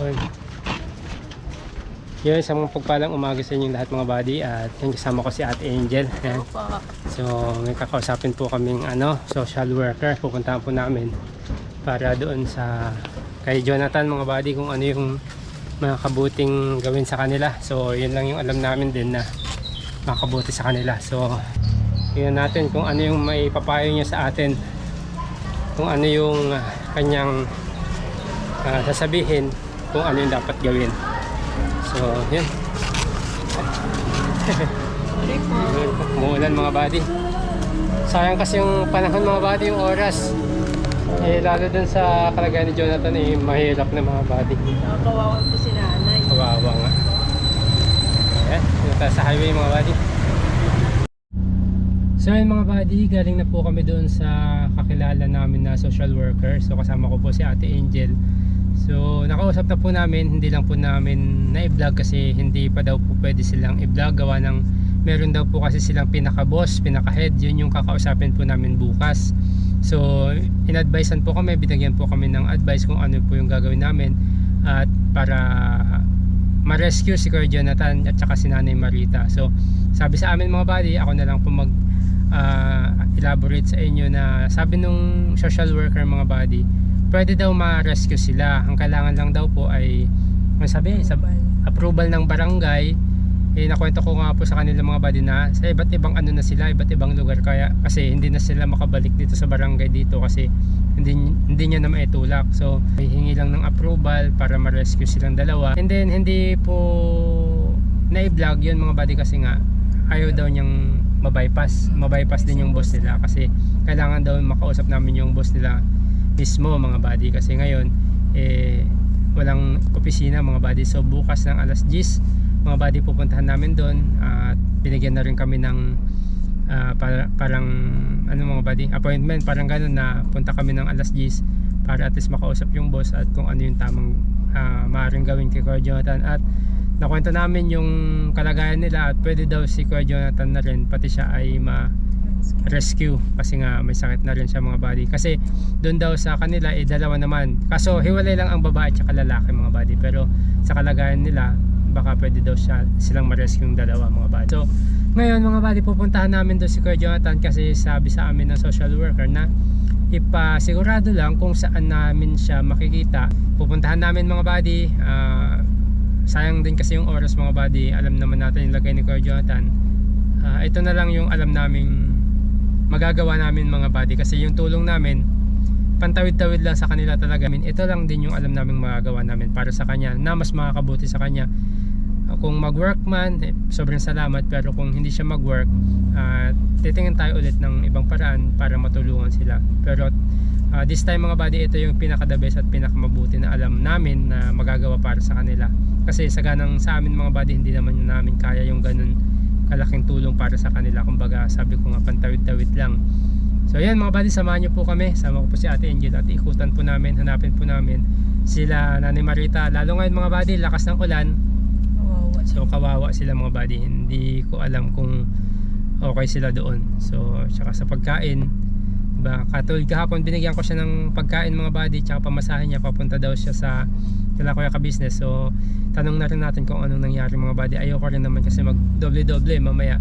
Yun. Yun, sa mga pagpalang umaga sa inyong lahat mga buddy at yung kasama ko si Ate Angel. Opo. So, may kakausapin po kaming ano, social worker. Pupuntahan po namin para doon sa kay Jonathan mga buddy kung ano yung mga kabuting gawin sa kanila. So, yun lang yung alam namin din na makabuti sa kanila. So, yun natin kung ano yung may papayo niya sa atin. Kung ano yung ah, kanyang ah, sasabihin kung ano yung dapat gawin. So, yun. Umuulan mga buddy. Sayang kasi yung panahon mga buddy, yung oras. Eh, lalo dun sa kalagayan ni Jonathan, eh, mahirap na mga buddy. Nakakawawa po si nanay. Kawawa nga. Ayan, tayo sa highway mga buddy. So ayun mga buddy, galing na po kami doon sa kakilala namin na social worker. So kasama ko po si Ate Angel. So nakausap na po namin, hindi lang po namin na-vlog kasi hindi pa daw po pwede silang i-vlog. Gawa ng meron daw po kasi silang pinaka-boss, pinaka-head. Yun yung kakausapin po namin bukas. So in-advisean po kami, binigyan po kami ng advice kung ano po yung gagawin namin. At para ma-rescue si Kuya Jonathan at saka si Nanay Marita. So, sabi sa amin mga buddy, ako na lang po mag ah, elaborate sa inyo na sabi nung social worker mga buddy, pwede daw ma-rescue sila. Ang kailangan lang daw po ay ano sabi, sa approval ng barangay. Eh nakwento ko nga po sa kanila mga buddy na sa iba't ibang ano na sila, iba't ibang lugar kaya kasi hindi na sila makabalik dito sa barangay dito kasi hindi hindi niya na maitulak. So, hihingi lang ng approval para ma-rescue silang dalawa. And then hindi po na-vlog 'yun mga buddy kasi nga ayaw daw niyang mabypass. Mabypass din yung boss nila kasi kailangan daw makausap namin yung boss nila mismo mga buddy kasi ngayon eh walang opisina mga buddy. So bukas ng alas 10 mga buddy pupuntahan namin doon. At binigyan na rin kami ng ah, para, parang ano mga buddy appointment. Parang ganun na punta kami ng alas 10 para at least makausap yung boss at kung ano yung tamang uh, maaaring gawin kay Kuya Jonathan. At nakwento namin yung kalagayan nila at pwede daw si Kuya Jonathan na rin pati siya ay ma rescue kasi nga may sakit na rin siya mga buddy. Kasi doon daw sa kanila eh dalawa naman. Kaso hiwalay lang ang babae at lalaki mga buddy. Pero sa kalagayan nila baka pwede daw siya, silang ma-rescue yung dalawa mga buddy. So ngayon mga buddy pupuntahan namin doon si Kuya Jonathan kasi sabi sa amin ng social worker na ipasigurado lang kung saan namin siya makikita. Pupuntahan namin mga buddy. Ah, sayang din kasi yung oras mga buddy. Alam naman natin yung lagay ni Kuya Jonathan. Ah, ito na lang yung alam naming magagawa namin mga buddy kasi yung tulong namin pantawid-tawid lang sa kanila talaga. I mean, ito lang din yung alam naming magagawa namin para sa kanya na mas makakabuti sa kanya. Kung mag-work man eh, sobrang salamat pero kung hindi siya mag-work ah, titingin tayo ulit ng ibang paraan para matulungan sila. Pero ah, this time mga buddy ito yung pinaka the best at pinaka mabuti na alam namin na magagawa para sa kanila. Kasi sa ganang sa amin mga buddy hindi naman namin kaya yung ganun kalaking tulong para sa kanila. Kumbaga sabi ko nga pantawid-tawid lang. So yan mga buddy samahan nyo po kami. Sama ko po si ate Angel at ikutan po namin hanapin po namin sila Nanay Marita. Lalo ngayon mga buddy lakas ng ulan. Kawawa. so kawawa sila mga buddy. Hindi ko alam kung okay sila doon. So tsaka sa pagkain. Diba? Katulad kahapon binigyan ko siya ng pagkain mga buddy tsaka pamasahin niya. Papunta daw siya sa kila kuya ka business so tanong na rin natin kung anong nangyari mga buddy. Ayoko rin naman kasi mag doble doble mamaya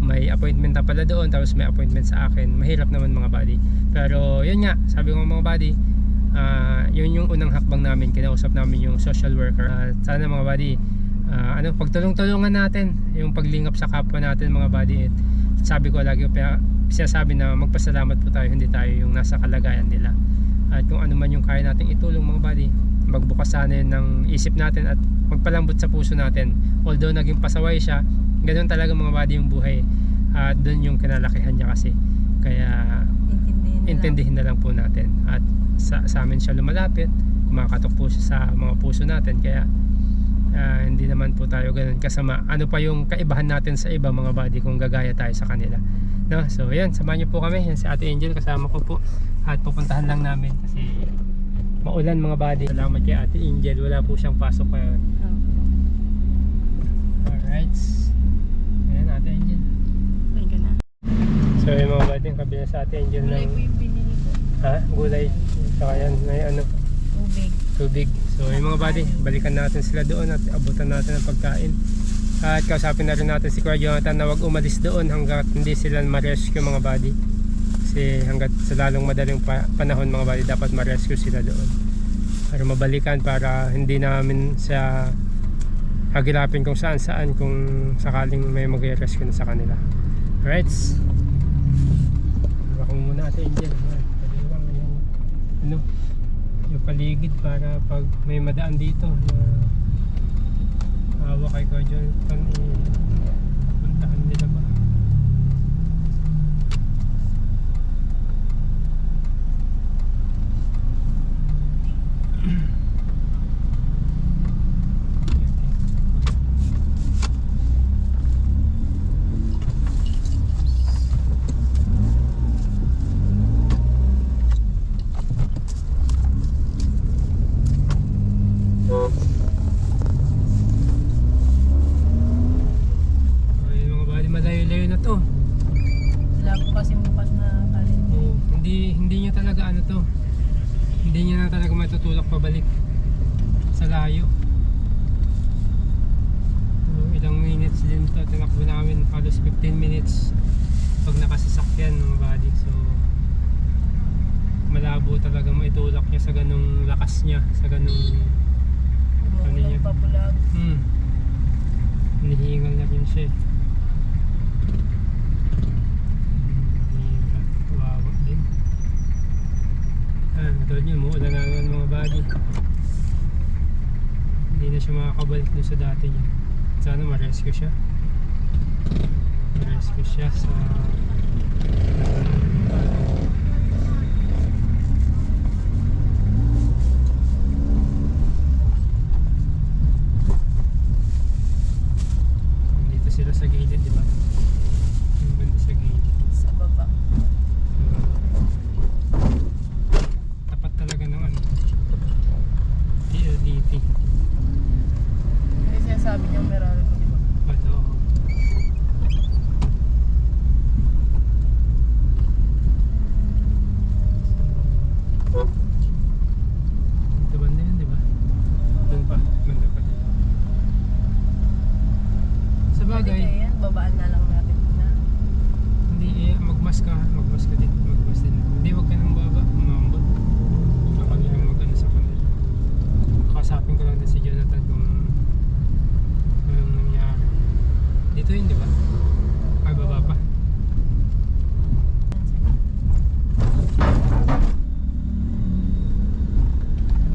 may appointment na pala doon tapos may appointment sa akin. Mahirap naman mga buddy. Pero yun nga sabi ko mga buddy ah, yun yung unang hakbang namin. Kinausap namin yung social worker. At sana mga buddy ah, ano pagtulong-tulungan natin yung paglingap sa kapwa natin mga buddy. At sabi ko lagi sinasabi na magpasalamat po tayo. Hindi tayo yung nasa kalagayan nila. At kung ano man yung kaya nating itulong mga buddy magbukas sana yun ng isip natin at magpalambot sa puso natin. Although naging pasaway siya ganun talaga mga buddy yung buhay. At doon yung kinalakihan niya kasi. Kaya Intindihin na intindihin na lang po natin. At sa, sa amin siya lumalapit. Kumakatok po siya sa mga puso natin. Kaya ah, hindi naman po tayo ganun kasama. Ano pa yung kaibahan natin sa iba mga buddy kung gagaya tayo sa kanila? No? so yan samahan niyo po kami. Yan si ate Angel. Kasama ko po. At pupuntahan lang namin kasi maulan mga buddy salamat kay ate Angel wala po siyang pasok ngayon Opo. alright ayan ate Angel May ka na. so yung mga buddy yung kabila sa ate Angel Gulay ng po yung binili ko. ha gulay saka yan may ano tubig. tubig. So yung mga buddy, balikan natin sila doon at abutan natin ang pagkain. At kausapin na rin natin si Kuya Jonathan na wag umalis doon hanggat hindi sila ma-rescue mga buddy. Kasi hanggat sa lalong madaling pa- panahon mga buddy, dapat ma-rescue sila doon. Para mabalikan para hindi namin sa hagilapin kung saan saan kung sakaling may mag-rescue na sa kanila. Alright. Baka muna natin. Alright, paliwang yung ano, yung paligid para pag may madaan dito na hawa kay Kuya Jonathan eh, puntahan nila ba Ay, mga bali malayo-layo na to Wala po kasi bukas na kalendar. Oo, hindi hindi niya talaga ano to hindi niya na talaga matutulak pabalik sa layo So, ilang minutes din to tinakbo namin halos 15 minutes pag nakasasakyan mga bali so malabo talaga maitulak niya sa ganong lakas niya sa ganong Ano niya? Bulag pa bulag. hmm hinihingal na rin siya eh. Ah, katulad niya, muulan na naman mga body. Hindi na siya makakabalik dun sa dati niya. Sana ma-rescue siya. Ma-rescue siya sa... Dito sila sa gilid, di ba? Yung banda sa gilid. Sa baba. tapat talaga ng ano PLDT Kasi sinasabi niya meron ko, di ba? ito ito banda yun di ba doon pa banda pa sa bagay Pwede yan, babaan na lang natin na. hindi eh, magmas ka magmas ka din magmas din hindi wag ka nang baba umambot sa kanila mag ano sa kanila kasapin ko lang din si Jonathan kung anong nangyari dito yun di ba ay baba pa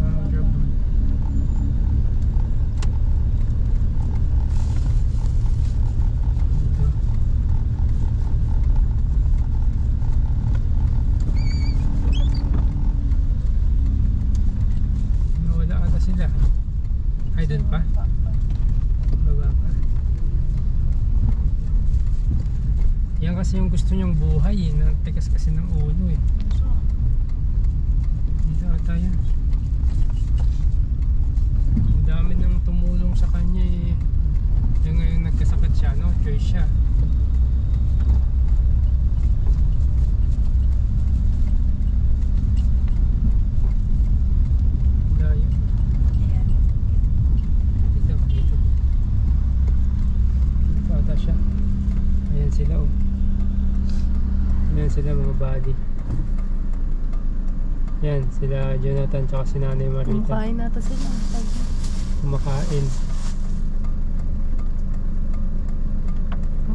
Ah, grabe. Dito. Nawala ata sila. Ay, doon pa? Baba pa. Yan kasi yung gusto niyang buhay eh. Natikas kasi ng ulo eh. Dito ata yan. Ang dami nang tumulong sa kanya eh. Yung ngayon nagkasakit siya, no? Choice siya. Layo. Ayan. Dito, dito. Dito ata siya. Ayan sila oh. Ayan sila mga body. Yan, sila Jonathan tsaka si Nanay Marita. Kumakain nata sila. Kumakain.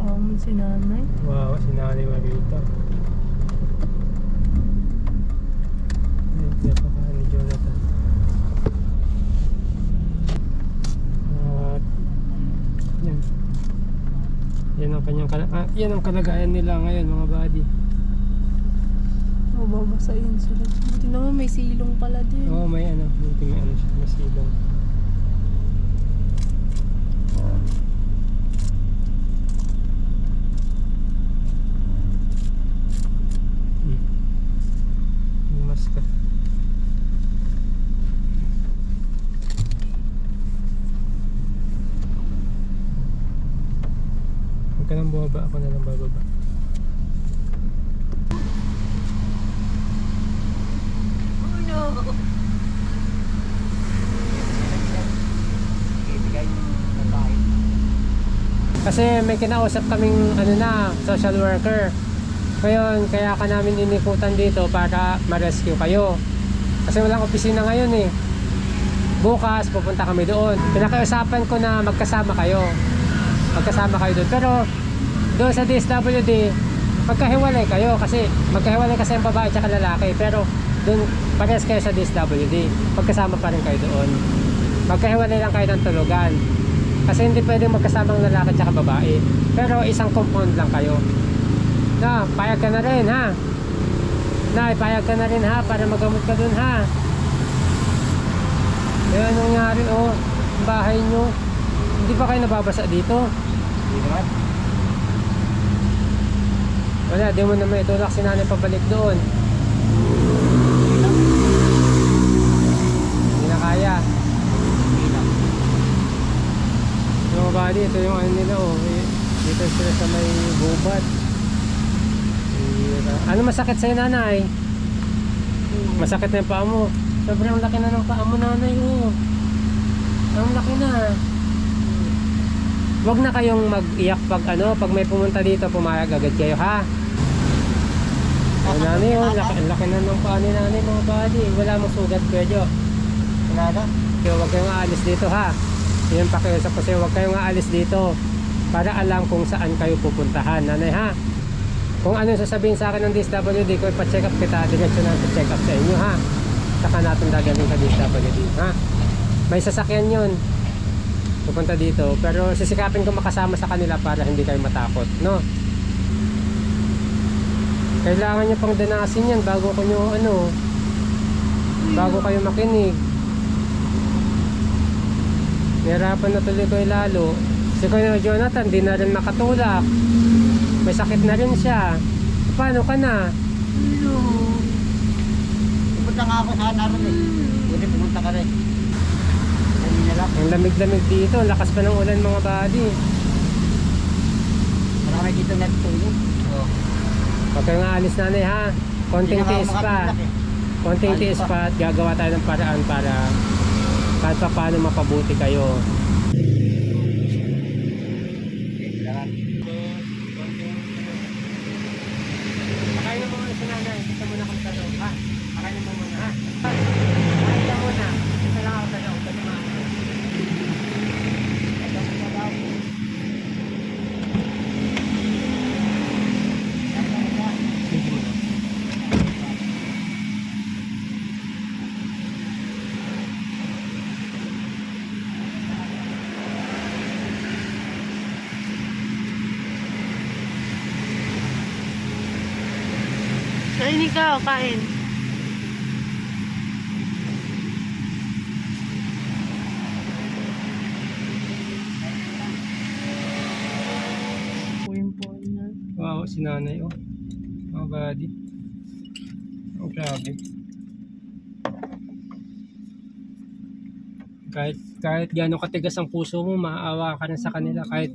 Wow, si nanay. Wow, si Nanay Marita. Ayan, pinapakain ni Jonathan. At yan. Yan ang kanyang ah, yan ang kalagayan nila ngayon mga buddy. Oh, babasahin sila. Buti naman may silong pala din. Oo, may ano, buti may ano siya, may silong. Hmm. Huwag ka nang bumaba, ako na lang bababa. Oh no! Kasi may kinausap kaming ano na, social worker. Ngayon, kaya ka namin inikutan dito para ma-rescue kayo. Kasi walang opisina ngayon eh. Bukas, pupunta kami doon. Pinakiusapan ko na magkasama kayo. Magkasama kayo doon. Pero, doon sa DSWD, magkahiwalay kayo. Kasi, magkahiwalay kasi ang babae at lalaki. Pero, doon, pares kayo sa DSWD. Magkasama pa rin kayo doon. Magkahiwalay lang kayo ng tulugan. Kasi hindi pwedeng magkasamang lalaki at babae. Pero, isang compound lang kayo. Na, payag ka na rin ha. Na, payag ka na rin ha para magamot ka doon ha. Kaya nangyari oh, bahay nyo. Hindi ba kayo nababasa dito? Hindi naman. Wala, di mo naman itulak si nanay pabalik doon. Hindi na kaya. Hindi lang. Yung mga bali, ito yung ano nila oh. Dito sila sa may gubat. Ano masakit sa'yo nanay? Masakit na yung paa mo. Sobrang laki na ng paa mo nanay oh. Ang laki na. Huwag na kayong mag-iyak pag ano, pag may pumunta dito, pumayag agad kayo ha. Ang nanay oh, laki, laki na ng paa ni nanay mga bali. Wala mong sugat kuya Wala. Kaya huwag kayong aalis dito ha. Yan pakiusap ko sa'yo, huwag kayong aalis dito para alam kung saan kayo pupuntahan. Nanay ha. Kung ano sasabihin sa akin ng DSWD, ko ipa-check up kita, diretso na check up sa inyo ha. Saka natin gagawin sa DSWD ha. May sasakyan yun. Pupunta dito. Pero sisikapin ko makasama sa kanila para hindi kayo matakot. No? Kailangan nyo pang danasin yan bago ko ano, bago kayo makinig. Nahirapan na tuloy ko lalo. Si Kuya Jonathan, di na rin makatulak. May sakit na rin siya. Paano ka na? Hello. Pupunta nga ako sana rin eh. Buti pumunta ka rin. Ang lamig-lamig dito. Ang lakas pa ng ulan mga buddy. Marami dito natutulog. Oo. Huwag kayong aalis nanay ha. Konting tiis pa. eh. Konting Alis tiis pa. pa at gagawa tayo ng paraan para kahit pa paano mapabuti kayo. Kailangan. Pakain mo muna si nanay. Dito muna kami sa loob ha. Pakain mo muna ha. Pakain ka muna. Dito lang ako sa loob. Dito mga Sige mo na. Kain ikaw, kain. Poin-poin na. Wow, si nanay oh. Mga buddy. Oh, grabe. Kahit kahit gaano katigas ang puso mo, maaawa ka na sa kanila kahit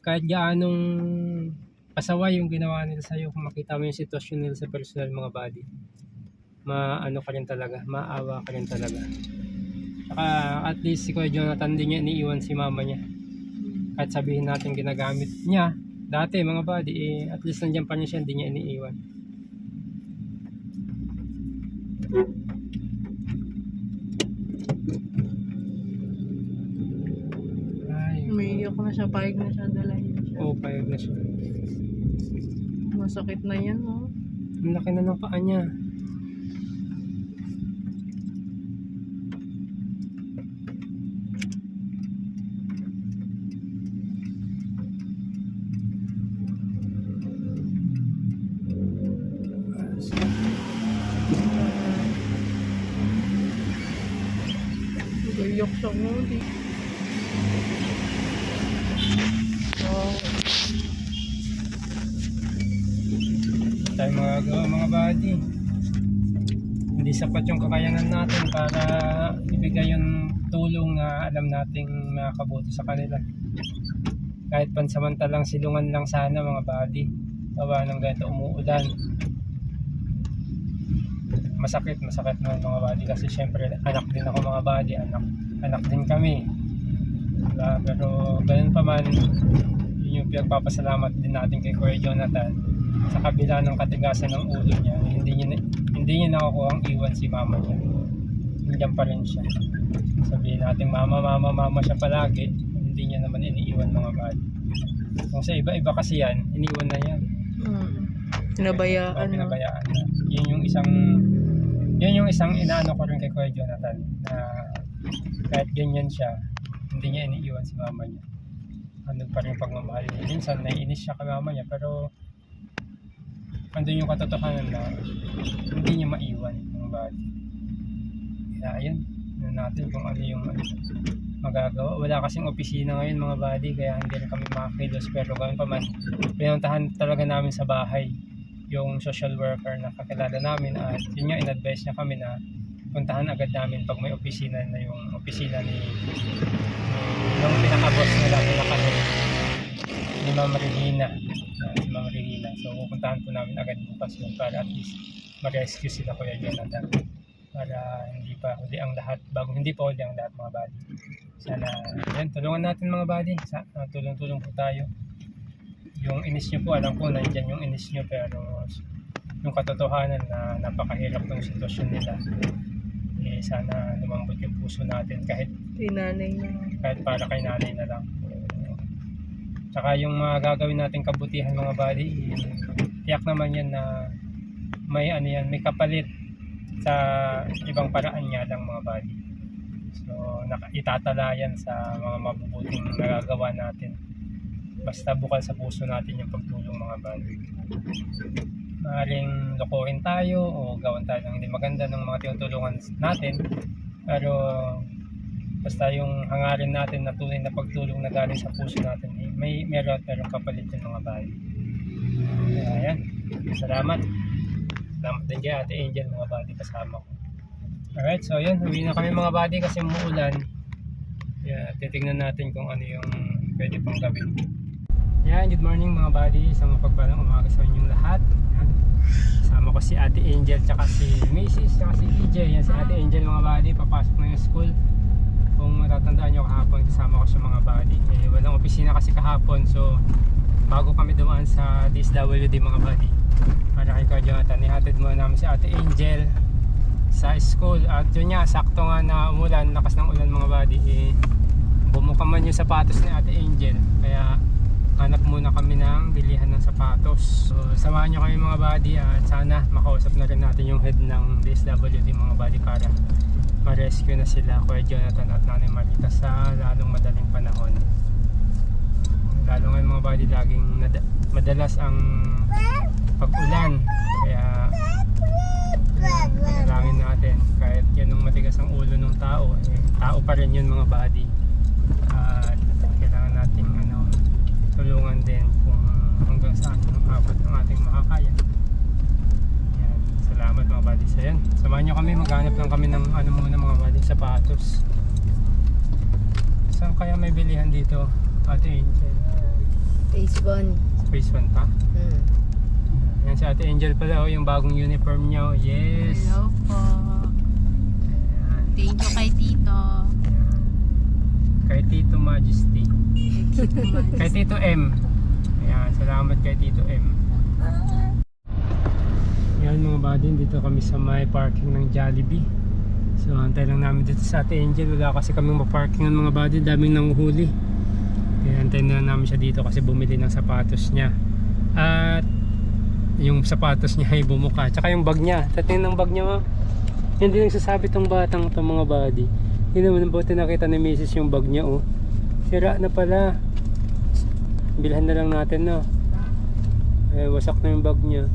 kahit gaanong pasaway yung ginawa nila sa kung makita mo yung sitwasyon nila sa personal mga buddy. Maano ka rin talaga, maawa ka rin talaga. Saka at least si Kuya Jonathan din niya iniiwan si mama niya. Kahit sabihin natin ginagamit niya, dati mga buddy, eh, at least nandiyan pa rin siya, hindi niya iniiwan. Ay, Umiiyak na siya, payag na siya, dalahin siya. oh, payag na siya. Masakit na yan, oh. Ang laki na ng paa niya. Umiiyak siya, oh. Tayo magagawa mga buddy. Hindi sapat yung kakayanan natin para ibigay yung tulong na alam nating makakabuti sa kanila. Kahit pansamantalang silungan lang sana mga buddy. Gawa ng ganito umuulan. Masakit, masakit na mga buddy kasi syempre anak din ako mga buddy, anak, anak din kami. Diba? Pero ganun pa man, yun yung pinagpapasalamat din natin kay Kuya Jonathan sa kabila ng katigasan ng ulo niya hindi niya hindi niya nakukuha ang iwan si mama niya. Nandiyan pa rin siya. Sabihin natin mama mama mama siya palagi. Hindi niya naman iniiwan mga bad. Kung sa iba iba kasi yan iniwan na yan. Mm. Pinabayaan, pinabayaan na. Yun yung isang yun yung isang inaano ko rin kay Kuya Jonathan na kahit ganyan siya hindi niya iniiwan si mama niya. Andun pa rin pagmamahal niya. Minsan naiinis siya kay mama niya pero andun yung katotohanan na hindi niya maiwan yung body. Kaya ayun yun natin kung ano yung magagawa. Wala kasing opisina ngayon mga body kaya hindi rin kami makakilos pero gawin pa man pinuntahan talaga namin sa bahay yung social worker na kakilala namin. At yun nga in-advise niya kami na puntahan agad namin pag may opisina na yung opisina ni, ni yung pinaka-boss nila kami ni Ma'am Regina. Si Ma'am Regina so pupuntahan po namin agad bukas yun para at least ma-rescue sila Kuya Jonathan para hindi pa huli ang lahat bago hindi pa huli ang lahat mga buddy. Sana yan tulungan natin mga buddy. Sa, ah, tulong-tulong po tayo. Yung inis nyo po, alam ko nandyan yung inis nyo pero yung katotohanan na napakahirap ng sitwasyon nila eh sana lumambot yung puso natin kahit Kay nanay na. kahit para kay nanay na lang tsaka yung mga gagawin natin kabutihan mga buddy eh, tiyak naman yan na may ano yan, may kapalit sa ibang paraan nga lang mga buddy. So itatala yan sa mga mabubuting nagagawa natin. Basta bukal sa puso natin yung pagtulong mga buddy. Maaaring lokohin tayo o gawan tayo ng hindi maganda ng mga tinutulungan natin. Pero basta yung hangarin natin na tunay na pagtulong na galing sa puso natin eh, may meron at meron kapalit yung mga buddy kaya yan salamat. Salamat din kay Ate Angel mga buddy kasama ko. Alright so yun uwi na kami mga buddy kasi muulan kaya titignan natin kung ano yung pwede pang gawin. Yan, good morning mga buddy. Sa mga pagpalang umaga sa inyong lahat. Yan. Kasama ko si Ate Angel tsaka si Macy's tsaka si DJ yan si Ate Angel mga buddy. Papasok na yung school kung matatandaan nyo kahapon kasama ko siya mga buddy eh, walang opisina kasi kahapon so bago kami dumaan sa DSWD mga buddy para kay Kuya Jonathan ihatid muna namin si Ate Angel sa school. At yun nga sakto nga na umulan lakas ng ulan mga buddy eh, bumuka man yung sapatos ni Ate Angel. Kaya hanap muna kami ng bilihan ng sapatos. So samahan nyo kami mga buddy at sana makausap na rin natin yung head ng DSWD mga buddy para ma-rescue na sila Kuya Jonathan at Nanay Marita sa lalong madaling panahon. Lalo ngayon mga buddy laging madalas ang pag-ulan. Kaya Panalangin natin kahit yan ang matigas ang ulo ng tao eh, tao pa rin yun mga buddy. At kailangan nating ano tulungan din kung hanggang saan ang abot ng ating makakaya sa yan samahan nyo kami maghanap lang kami ng ano muna mga buddy sapatos saan kaya may bilihan dito ate Angel Phase 1. space 1 pa Hmm. yan si ate Angel pala oh, yung bagong uniform niya oh. yes Hello po. Ayan. Thank you kay Tito. Kay Tito Majesty. Kay Tito Mads. Kay Tito M. Ayan, salamat kay Tito M. Yan mga buddy, dito kami sa may parking ng Jollibee. So antay lang namin dito sa Ate Angel. Wala kasi kaming maparking ng mga buddy, daming nanguhuli. Kaya antay na namin siya dito kasi bumili ng sapatos niya. At yung sapatos niya ay bumuka. Tsaka yung bag niya. Sa tingin ng bag niya mo. Hindi nagsasabi tong batang to mga buddy. Hindi naman buti nakita ni Mrs. yung bag niya oh. Sira na pala. Bilhan na lang natin no. Eh, wasak na yung bag niya.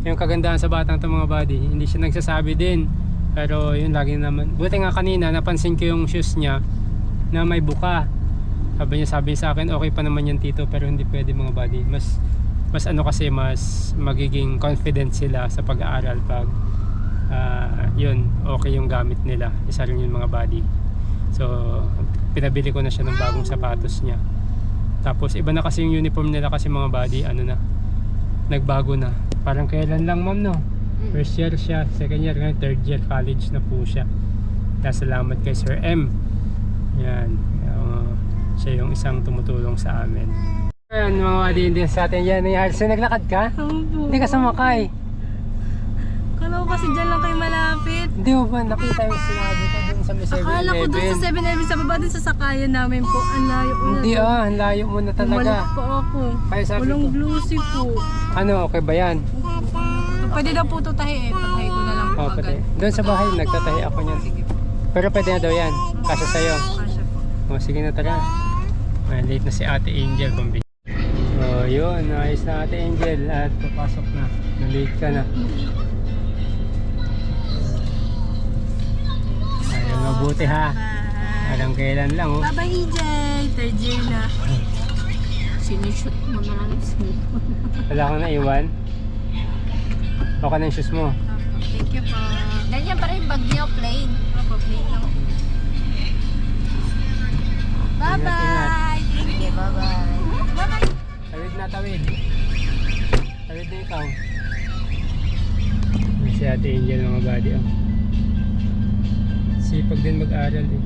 Yung kagandahan sa batang to mga buddy, hindi siya nagsasabi din. Pero yun lagi naman. Buti nga kanina napansin ko yung shoes niya na may buka. Sabi niya sabi sa akin okay pa naman yan tito pero hindi pwede mga buddy. Mas mas ano kasi mas magiging confident sila sa pag-aaral pag ah, yun okay yung gamit nila. Isa rin yung mga buddy. So pinabili ko na siya ng bagong sapatos niya. Tapos iba na kasi yung uniform nila kasi mga body ano na nagbago na. Parang kailan lang ma'am no? First year siya, second year ngayon, third year college na po siya. Kaya salamat kay Sir M. Yan. Uh, siya yung isang tumutulong sa amin. Ayan mga hindi sa atin yan. So naglakad ka? Opo. Hindi ka sumakay. Kala ko kasi dyan lang kayo malapit. Hindi mo ba nakita yung sinabi ko sa may 7-Eleven? Akala ko doon sa 7-Eleven sa baba dun sa sakayan namin po. Ang layo ko na. Hindi ah, ang layo mo na talaga. po ako. Kaya sabi Walang ko, glucy po. ano, okay ba yan? Pwede daw po ito tahi eh. Patahi ko na lang po Oh, agad. Doon sa bahay, nagtatahi ako niyan. Pero pwede na daw yan. Kasi sa'yo. Kasya po. O, sige na tara. Ay, late na si Ate Angel. Pambi. So, yun. Ayos na Ate Angel. At papasok na. Na-late ka na. Mabuti ha. Parang kailan lang oh. Bye-bye EJ! Third year na. Sinushoot mo na lang yung cellphone. Wala kang naiwan. Okay na yung shoes mo. Thank you po. Ganyan pa rin bag niyo, plain. Opo, plate lang. Bye-bye! Thank you, bye-bye. Bye-bye. Tawid na, tawid. Tawid na ikaw. Si Ate Angel mga buddy oh. Sipag din mag-aral eh.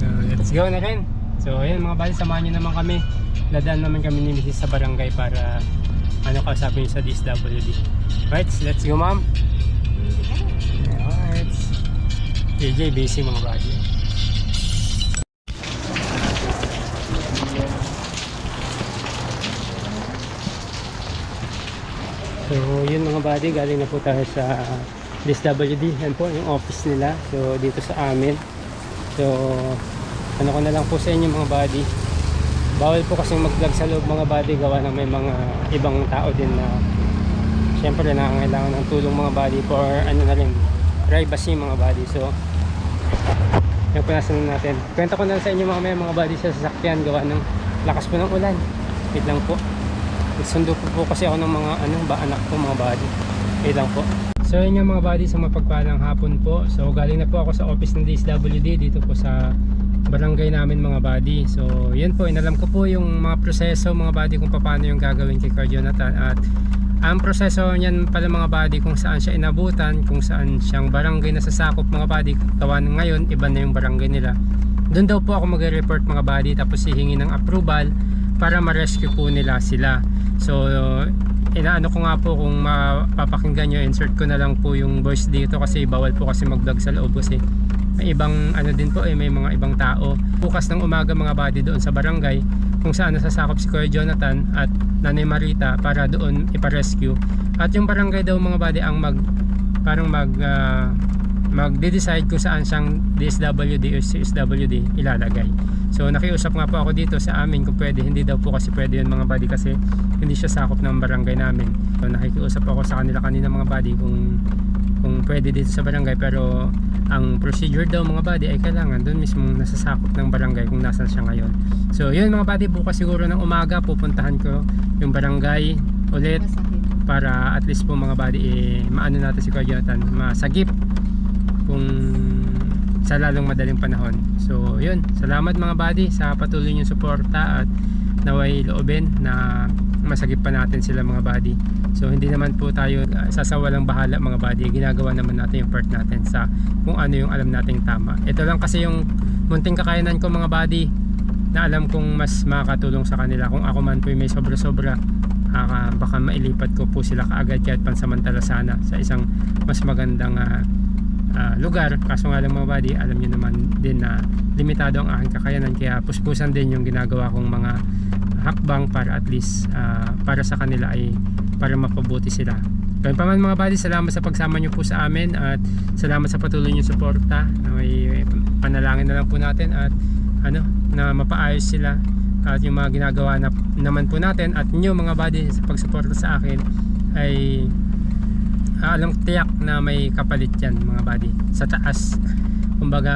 So, let's go na rin. So, ayun mga buddy, samahan nyo naman kami. Dadaan naman kami ni Mrs. sa barangay para ano kausapin nyo sa DSWD. Right, let's go ma'am. Alright. JJ, busy mga buddy. So yun mga buddy, galing na po tayo sa DSWD. Yan po yung office nila. So dito sa amin. So ano ko na lang po sa inyo mga buddy. Bawal po kasing mag-vlog sa loob mga buddy gawa ng may mga ibang tao din na syempre nangangailangan ng tulong mga buddy for ano na rin privacy mga buddy. So nasa na natin. Kwenta ko na sa inyo mga may mga buddy sa sasakyan gawa ng lakas po ng ulan. Wait lang po. Nagsundo po po kasi ako ng mga ano ba anak ko mga buddy. Wait lang po. So yun nga mga buddy sa mapagpalang hapon po. So galing na po ako sa office ng DSWD dito po sa barangay namin mga buddy. So yun po inalam ko po yung mga proseso mga buddy kung paano yung gagawin kay Carl Jonathan at ang proseso niyan pala mga buddy kung saan siya inabutan, kung saan siyang barangay na sasakop mga buddy. Tawa ng ngayon, iba na yung barangay nila. Doon daw po ako magre-report mga buddy tapos hihingi ng approval para ma-rescue po nila sila. So, inaano ko nga po kung mapapakinggan nyo, insert ko na lang po yung voice dito kasi bawal po kasi mag-vlog sa loob kasi may ibang ano din po eh, may mga ibang tao. Bukas ng umaga mga buddy doon sa barangay kung saan nasasakop si Kuya Jonathan at Nanay Marita para doon ipa-rescue. At yung barangay daw mga buddy ang mag parang mag ah, magde-decide kung saan siyang DSWD o CSWD ilalagay. So nakiusap nga po ako dito sa amin kung pwede, hindi daw po kasi pwede yun mga buddy kasi hindi siya sakop ng barangay namin. So nakikiusap ako sa kanila kanina mga buddy kung kung pwede dito sa barangay pero ang procedure daw mga buddy ay kailangan doon mismo nasasakop ng barangay kung nasan siya ngayon. So yun mga buddy bukas siguro ng umaga pupuntahan ko yung barangay ulit para at least po mga buddy eh, maano natin si Kuya Jonathan masagip kung sa lalong madaling panahon. So, yun. Salamat mga buddy sa patuloy niyong suporta at naway loobin na masagip pa natin sila mga buddy. So, hindi naman po tayo uh, sasawalang bahala mga buddy. Ginagawa naman natin yung part natin sa kung ano yung alam nating tama. Ito lang kasi yung munting kakayanan ko mga buddy na alam kong mas makakatulong sa kanila. Kung ako man po may sobra-sobra, ah, baka mailipat ko po sila kaagad kahit pansamantala sana sa isang mas magandang ah, ah, lugar. Kaso nga lang mga buddy alam niyo naman din na limitado ang aking kakayanan. Kaya puspusan din yung ginagawa kong mga hakbang para at least ah, para sa kanila ay para mapabuti sila. Ganun pa man mga buddy, salamat sa pagsama niyo po sa amin at salamat sa patuloy niyo suporta. May panalangin na lang po natin at ano, na mapaayos sila at yung mga ginagawa na, naman po natin. At inyo mga buddy sa pagsuporta sa akin ay alam tiyak na may kapalit yan mga buddy. Sa taas. Kumbaga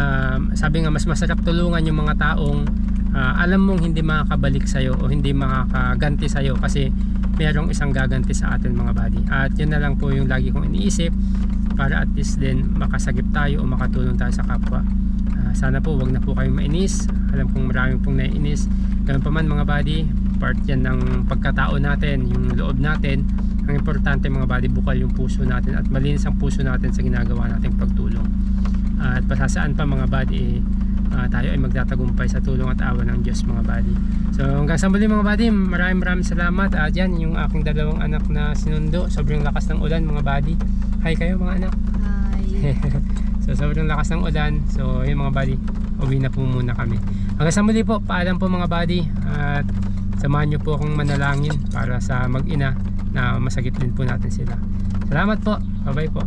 sabi nga mas masarap tulungan yung mga taong ah, alam mong hindi makakabalik sa'yo o hindi makakaganti sa'yo kasi merong isang gaganti sa atin mga buddy. At yun na lang po yung lagi kong iniisip para at least din makasagip tayo o makatulong tayo sa kapwa. Ah, sana po wag na po kayong mainis. Alam kong maraming pong naiinis. Ganun pa man mga buddy part yan ng pagkatao natin yung loob natin ang importante mga buddy bukal yung puso natin at malinis ang puso natin sa ginagawa nating pagtulong at pasasaan pa mga buddy eh, ah, tayo ay magtatagumpay sa tulong at awa ng Diyos mga buddy. So hanggang sa muli mga buddy, maraming maraming salamat. At yan, yung aking dalawang anak na sinundo. Sobrang lakas ng ulan mga buddy. Hi kayo mga anak. Hi. so sobrang lakas ng ulan. So yun mga buddy, uwi na po muna kami. Hanggang sa muli po, paalam po mga buddy. At samahan nyo po akong manalangin para sa mag-ina na masagip din po natin sila. Salamat po. Bye bye po.